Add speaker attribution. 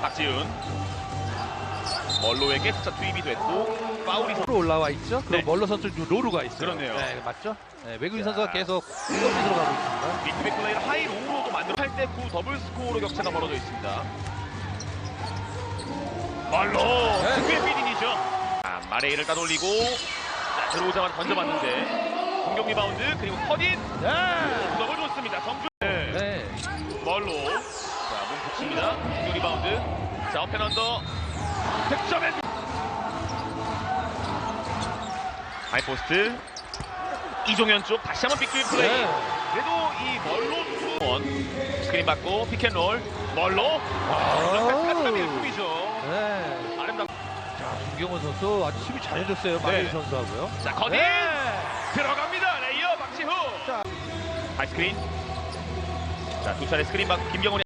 Speaker 1: 박지훈 멀로에게 숫자 투입이 됐고 파울이 선-
Speaker 2: 로 올라와 있죠. 그럼
Speaker 1: 네.
Speaker 2: 멀로 선수 로루가 있어요.
Speaker 1: 그렇네요.
Speaker 2: 네, 맞죠? 네, 외국인
Speaker 1: 자.
Speaker 2: 선수가 계속 골이 들어가고 있습니다.
Speaker 1: 빅백 플레이를 하이 롱으로도 만들어 8대9 더블 스코어로 격차가 벌어져 있습니다. 멀로
Speaker 2: 네.
Speaker 1: 특유의 피딩이죠. 아, 마레이를 따돌리고 자, 들어오자마자 던져봤는데 공격 리바운드 그리고 커딘
Speaker 2: 네.
Speaker 1: 더블 좋습니다. 정준 네.
Speaker 2: 네.
Speaker 1: 멀로 자 몸 붙입니다. 공격 리바운드 자 어펜 언더 득점에 하이포스트 이종현 쪽 다시 한번 빅투 플레이
Speaker 2: 네.
Speaker 1: 그래도 이 멀로 투원 스크린 받고 피켄롤 멀로
Speaker 2: 아.
Speaker 1: 패스가 일품이죠
Speaker 2: 네.
Speaker 1: 아름답
Speaker 2: 자, 김경원 선수 아주 수비 잘해줬어요.
Speaker 1: 네.
Speaker 2: 선수하고요.
Speaker 1: 자 커딘
Speaker 2: 네.
Speaker 1: 들어갑니다 레이어 박지후
Speaker 2: 자.
Speaker 1: 하이스크린 자두 차례 스크린 받고 김경훈이